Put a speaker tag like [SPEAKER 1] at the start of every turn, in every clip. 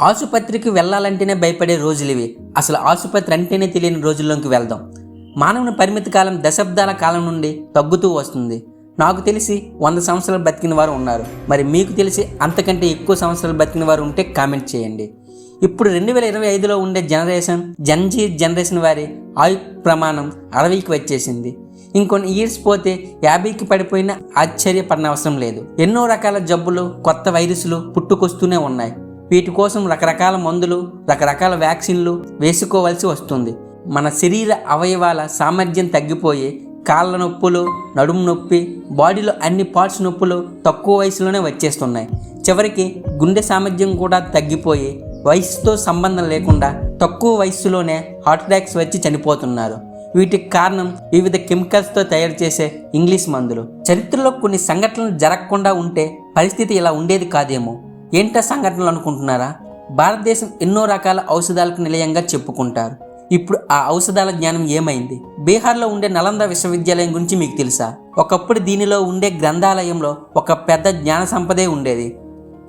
[SPEAKER 1] ఆసుపత్రికి వెళ్ళాలంటేనే భయపడే రోజులు ఇవి. అసలు ఆసుపత్రి అంటేనే తెలియని రోజుల్లోకి వెళ్దాం. మానవుని పరిమిత కాలం దశాబ్దాల కాలం నుండి తగ్గుతూ వస్తుంది. నాకు తెలిసి వంద సంవత్సరాలు బతికిన వారు ఉన్నారు. మరి మీకు తెలిసి అంతకంటే ఎక్కువ సంవత్సరాలు బతికిన వారు ఉంటే కామెంట్ చేయండి. ఇప్పుడు రెండు వేల ఇరవై ఐదులో ఉండే జనరేషన్ జన్జీ జనరేషన్ వారి ఆయు ప్రమాణం అరవైకి వచ్చేసింది. ఇంకొన్ని ఇయర్స్ పోతే యాభైకి పడిపోయినా ఆశ్చర్యపడనవసరం లేదు. ఎన్నో రకాల జబ్బులు కొత్త వైరస్లు పుట్టుకొస్తూనే ఉన్నాయి. వీటి కోసం రకరకాల మందులు రకరకాల వ్యాక్సిన్లు వేసుకోవాల్సి వస్తుంది. మన శరీర అవయవాల సామర్థ్యం తగ్గిపోయి కాళ్ళ నొప్పులు నడుము నొప్పి బాడీలో అన్ని పార్ట్స్ నొప్పులు తక్కువ వయసులోనే వచ్చేస్తున్నాయి. చివరికి గుండె సామర్థ్యం కూడా తగ్గిపోయి వయసుతో సంబంధం లేకుండా తక్కువ వయసులోనే హార్ట్ అటాక్స్ వచ్చి చనిపోతున్నారు. వీటికి కారణం వివిధ కెమికల్స్తో తయారు చేసే ఇంగ్లీష్ మందులు. చరిత్రలో కొన్ని సంఘటనలు జరగకుండా ఉంటే పరిస్థితి ఇలా ఉండేది కాదేమో. ఏంట సంఘటనలు అనుకుంటున్నారా? భారతదేశం ఎన్నో రకాల ఔషధాలకు నిలయంగా చెప్పుకుంటారు. ఇప్పుడు ఆ ఔషధాల జ్ఞానం ఏమైంది? బీహార్లో ఉండే నలంద విశ్వవిద్యాలయం గురించి మీకు తెలుసా? ఒకప్పుడు దీనిలో ఉండే గ్రంథాలయంలో ఒక పెద్ద జ్ఞాన సంపదే ఉండేది.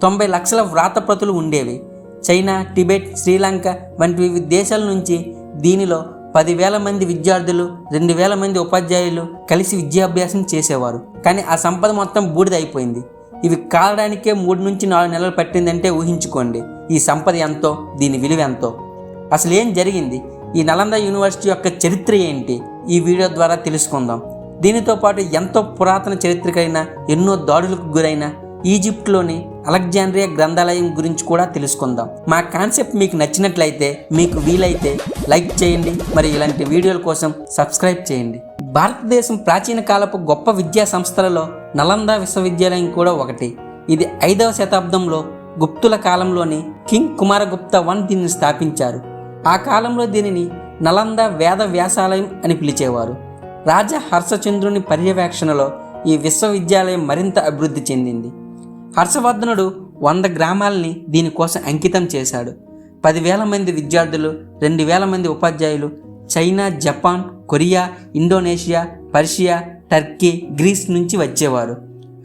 [SPEAKER 1] తొంభై లక్షల వ్రాతప్రతులు ఉండేవి. చైనా టిబెట్ శ్రీలంక వంటి వివిధ దేశాల నుంచి దీనిలో పదివేల మంది విద్యార్థులు రెండు వేల మంది ఉపాధ్యాయులు కలిసి విద్యాభ్యాసం చేసేవారు. కానీ ఆ సంపద మొత్తం బూడిదైపోయింది ఇవి కాలడానికే మూడు నుంచి నాలుగు నెలలు పట్టిందంటే ఊహించుకోండి. ఈ సంపద ఎంతో దీని విలువ ఎంతో. అసలు ఏం జరిగింది? ఈ నలంద యూనివర్సిటీ యొక్క చరిత్ర ఏంటి? ఈ వీడియో ద్వారా తెలుసుకుందాం. దీనితో పాటు ఎంతో పురాతన చరిత్రకైన ఎన్నో దాడులకు గురైన ఈజిప్ట్లోని అలెగ్జాండ్రియా గ్రంథాలయం గురించి కూడా తెలుసుకుందాం. మా కాన్సెప్ట్ మీకు నచ్చినట్లయితే మీకు వీలైతే లైక్ చేయండి మరి ఇలాంటి వీడియోల కోసం సబ్స్క్రైబ్ చేయండి. భారతదేశం ప్రాచీన కాలపు గొప్ప విద్యా సంస్థలలో నలంద విశ్వవిద్యాలయం కూడా ఒకటి. ఇది ఐదవ శతాబ్దంలో గుప్తుల కాలంలోని కింగ్ కుమారగుప్త వన్ దీనిని స్థాపించారు. ఆ కాలంలో దీనిని నలంద వేద వ్యాసాలయం అని పిలిచేవారు. రాజా హర్షచంద్రుని పర్యవేక్షణలో ఈ విశ్వవిద్యాలయం మరింత అభివృద్ధి చెందింది. హర్షవర్ధనుడు వంద గ్రామాలని దీనికోసం అంకితం చేశాడు. పదివేల మంది విద్యార్థులు రెండు వేల మంది ఉపాధ్యాయులు China Japan Korea Indonesia Persia Turkey Greece నుంచి వచ్చేవారు.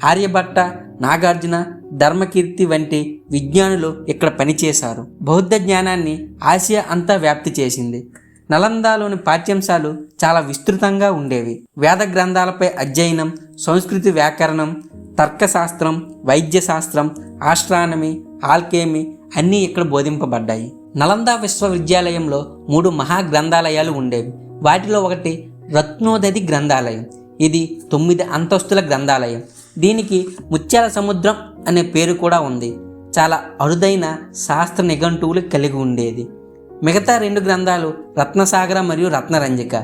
[SPEAKER 1] ఆర్యభట్ట నాగార్జున ధర్మకీర్తి వంటి విజ్ఞానులు ఇక్కడ పనిచేశారు. బౌద్ధ జ్ఞానాన్ని ఆసియా అంతా వ్యాప్తి చేసింది. నలందాలోని పాఠ్యాంశాలు చాలా విస్తృతంగా ఉండేవి. వేద గ్రంథాలపై అధ్యయనం సంస్కృతి వ్యాకరణం తర్కశాస్త్రం వైద్యశాస్త్రం ఆస్ట్రానమీ ఆల్కేమీ అన్నీ ఇక్కడ బోధింపబడ్డాయి. నలంద విశ్వవిద్యాలయంలో మూడు మహా గ్రంథాలయాలు ఉండేవి. వాటిలో ఒకటి రత్నోదది గ్రంథాలయం. ఇది తొమ్మిది అంతస్తుల గ్రంథాలయం. దీనికి ముత్యాల సముద్రం అనే పేరు కూడా ఉంది. చాలా అరుదైన శాస్త్ర నిఘంటువులు కలిగి ఉండేది. మిగతా రెండు గ్రంథాలు రత్నసాగర మరియు రత్నరంజిక.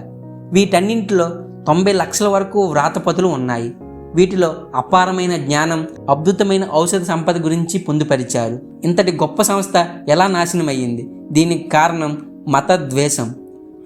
[SPEAKER 1] వీటన్నింటిలో తొంభై లక్షల వరకు వ్రాతపతులు ఉన్నాయి. వీటిలో అపారమైన జ్ఞానం అద్భుతమైన ఔషధ సంపద గురించి పొందుపరిచారు. ఇంతటి గొప్ప సంస్థ ఎలా నాశనమయ్యింది? దీనికి కారణం మత ద్వేషం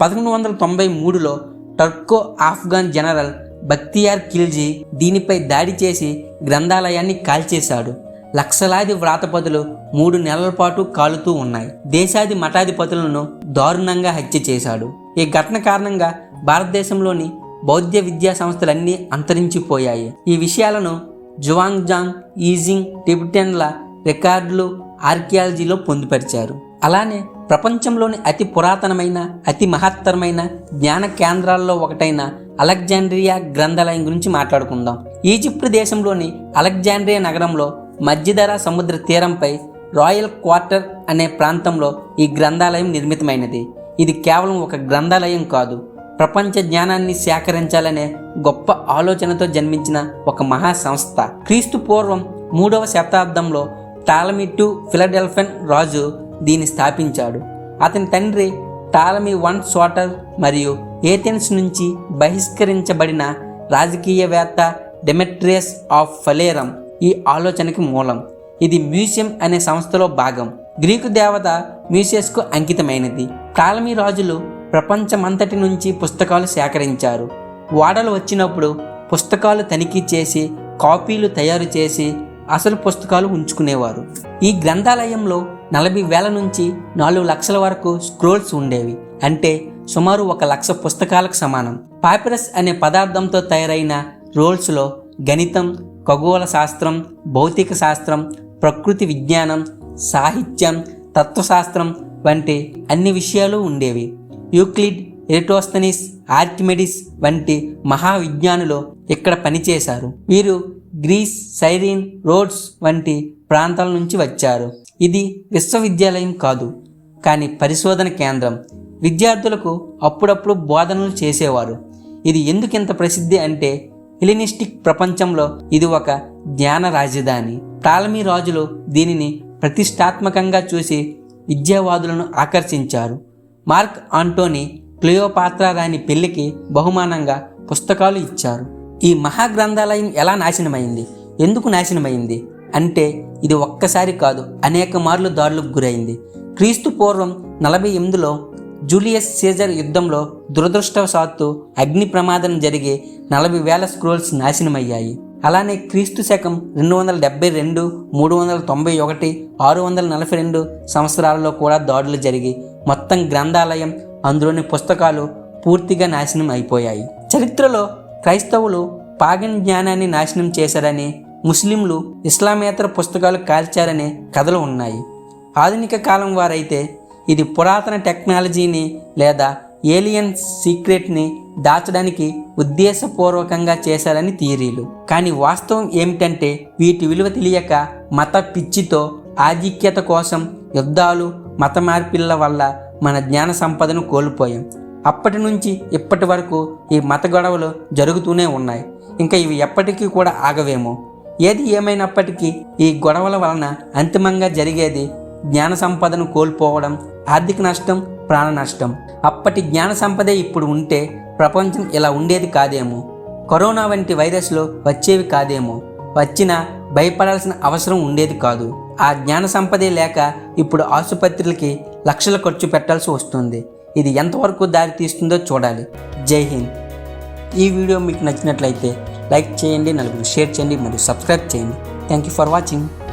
[SPEAKER 1] పదకొండు వందల తొంభై మూడులో Turko Afghan general Bakhtiyar Khilji దీనిపై దాడి చేసి గ్రంథాలయాన్ని కాల్చేశాడు. లక్షలాది వ్రాతపతులు మూడు నెలల పాటు కాలుతూ ఉన్నాయి. దేశాది మఠాధిపతులను దారుణంగా హత్య చేశాడు. ఈ ఘటన కారణంగా భారతదేశంలోని బౌద్ధ విద్యా సంస్థలన్నీ అంతరించిపోయాయి. ఈ విషయాలను జువాంగ్జాంగ్ ఈజింగ్ టిబిటన్ల రికార్డులు ఆర్కియాలజీలో పొందుపరిచారు. అలానే ప్రపంచంలోని అతి పురాతనమైన అతి మహత్తరమైన జ్ఞాన కేంద్రాల్లో ఒకటైన అలెగ్జాండ్రియా గ్రంథాలయం గురించి మాట్లాడుకుందాం. ఈజిప్ట్ దేశంలోని అలెగ్జాండ్రియా నగరంలో మధ్యధరా సముద్ర తీరంపై రాయల్ క్వార్టర్ అనే ప్రాంతంలో ఈ గ్రంథాలయం నిర్మితమైనది. ఇది కేవలం ఒక గ్రంథాలయం కాదు ప్రపంచ జ్ఞానాన్ని సేకరించాలనే గొప్ప ఆలోచనతో జన్మించిన ఒక మహా సంస్థ క్రీస్తు పూర్వం మూడవ శతాబ్దంలో టాలమిట్టు ఫిలడెల్ఫెన్ రాజు దీన్ని స్థాపించాడు. అతని తండ్రి టాలమీ వన్ సోటర్ మరియు ఏథెన్స్ నుంచి బహిష్కరించబడిన రాజకీయవేత్త డెమెట్రియస్ ఆఫ్ ఫలేరం ఈ ఆలోచనకి మూలం. ఇది మ్యూజియం అనే సంస్థలో భాగం. గ్రీకు దేవత మ్యూసియస్కు అంకితమైనది. టాలమీ రాజులు ప్రపంచమంతటి నుంచి పుస్తకాలు సేకరించారు. వాడలు వచ్చినప్పుడు పుస్తకాలు తనిఖీ చేసి కాపీలు తయారు చేసి అసలు పుస్తకాలు ఉంచుకునేవారు. ఈ గ్రంథాలయంలో నలభై వేల నుంచి నాలుగు లక్షల వరకు స్క్రోల్స్ ఉండేవి. అంటే సుమారు ఒక లక్ష పుస్తకాలకు సమానం. పాపిరస్ అనే పదార్థంతో తయారైన రోల్స్లో గణితం ఖగోళ శాస్త్రం భౌతిక శాస్త్రం ప్రకృతి విజ్ఞానం సాహిత్యం తత్వశాస్త్రం వంటి అన్ని విషయాలు ఉండేవి. యూక్లిడ్ ఎరిటోస్తనిస్ ఆర్కిమెడిస్ వంటి మహావిజ్ఞానులు ఇక్కడ పనిచేశారు. వీరు గ్రీస్ సైరీన్ రోడ్స్ వంటి ప్రాంతాల నుంచి వచ్చారు. ఇది విశ్వవిద్యాలయం కాదు కానీ పరిశోధన కేంద్రం. విద్యార్థులకు అప్పుడప్పుడు బోధనలు చేసేవారు. ఇది ఎందుకింత ప్రసిద్ధి అంటే హెలినిస్టిక్ ప్రపంచంలో ఇది ఒక జ్ఞాన రాజధాని. టాలమీ రాజులు దీనిని ప్రతిష్టాత్మకంగా చూసి విద్యావాదులను ఆకర్షించారు. మార్క్ ఆంటోనీ క్లియోపాత్రా రాని పెళ్ళికి బహుమానంగా పుస్తకాలు ఇచ్చారు. ఈ మహాగ్రంథాలయం ఎలా నాశనమైంది? ఎందుకు నాశనమైంది? అంటే ఇది ఒక్కసారి కాదు అనేక మార్లు దాడులకు గురైంది. క్రీస్తు పూర్వం నలభై ఎనిమిదిలో జూలియస్ సీజర్ యుద్ధంలో దురదృష్టవశాత్తు అగ్ని ప్రమాదం జరిగి నలభై వేల స్క్రోల్స్ నాశనమయ్యాయి. అలానే క్రీస్తు శకం రెండు వందల డెబ్బై రెండు మూడు వందల తొంభై ఒకటి ఆరు వందల నలభై రెండు సంవత్సరాలలో కూడా దాడులు జరిగి మొత్తం గ్రంథాలయం అందులోని పుస్తకాలు పూర్తిగా నాశనం అయిపోయాయి. చరిత్రలో క్రైస్తవులు పాగన్ జ్ఞానాన్ని నాశనం చేశారని ముస్లింలు ఇస్లామేతర పుస్తకాలు కాల్చారనే కథలు ఉన్నాయి. ఆధునిక కాలం వారైతే ఇది పురాతన టెక్నాలజీని లేదా ఏలియన్ సీక్రెట్ని దాచడానికి ఉద్దేశపూర్వకంగా చేశారని థియరీలు. కానీ వాస్తవం ఏమిటంటే వీటి విలువ తెలియక మత పిచ్చితో ఆధిక్యత కోసం యుద్ధాలు మత మార్పిళ్ళ వల్ల మన జ్ఞాన సంపదను కోల్పోయాం. అప్పటి నుంచి ఇప్పటి వరకు ఈ మత గొడవలు జరుగుతూనే ఉన్నాయి. ఇంకా ఇవి ఎప్పటికీ కూడా ఆగవేమో. ఏది ఏమైనప్పటికీ ఈ గొడవల వలన అంతిమంగా జరిగేది జ్ఞాన సంపదను కోల్పోవడం ఆర్థిక నష్టం ప్రాణ నష్టం. అప్పటి జ్ఞాన సంపదే ఇప్పుడు ఉంటే ప్రపంచం ఇలా ఉండేది కాదేమో. కరోనా వంటి వైరస్లు వచ్చేవి కాదేమో. వచ్చినా భయపడాల్సిన అవసరం ఉండేది కాదు. ఆ జ్ఞాన సంపదే లేక ఇప్పుడు ఆసుపత్రులకి లక్షలు ఖర్చు పెట్టాల్సి వస్తుంది. ఇది ఎంతవరకు దారితీస్తుందో చూడాలి. జై హింద్. ఈ వీడియో మీకు నచ్చినట్లయితే లైక్ చేయండి నలుగురు షేర్ చేయండి మరియు సబ్స్క్రైబ్ చేయండి. Thank you for watching